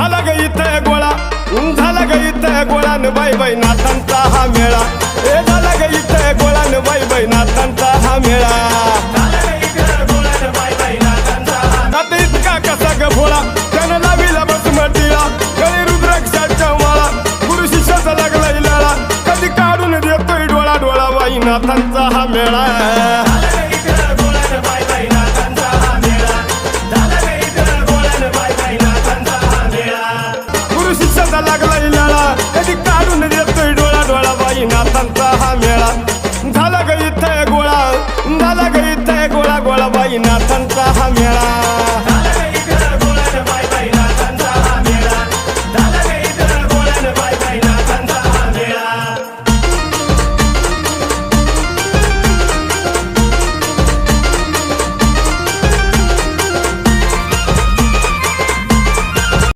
झाला ग इथं गोळा. झाला ग इथं गोळा न बाई बाई नाथांचा हा मेळा. ए झाला ग इथं गोळा न बाई बाई नाथांचा हा मेळा. नाथ इतका कसा ग भोळा. त्यानं लाविला बसमतीला गळी रुद्राक्षाच्या माळा. गुरु शिष्याचा लागला लळा कधी काढून देतोय डोळा डोळा बाई नाथांचा हा मेळा. हा मेळा. झाला ग इथे गोळा. झाला ग इथे गोळा. गोळा बाई नाथांचा हा मेळा.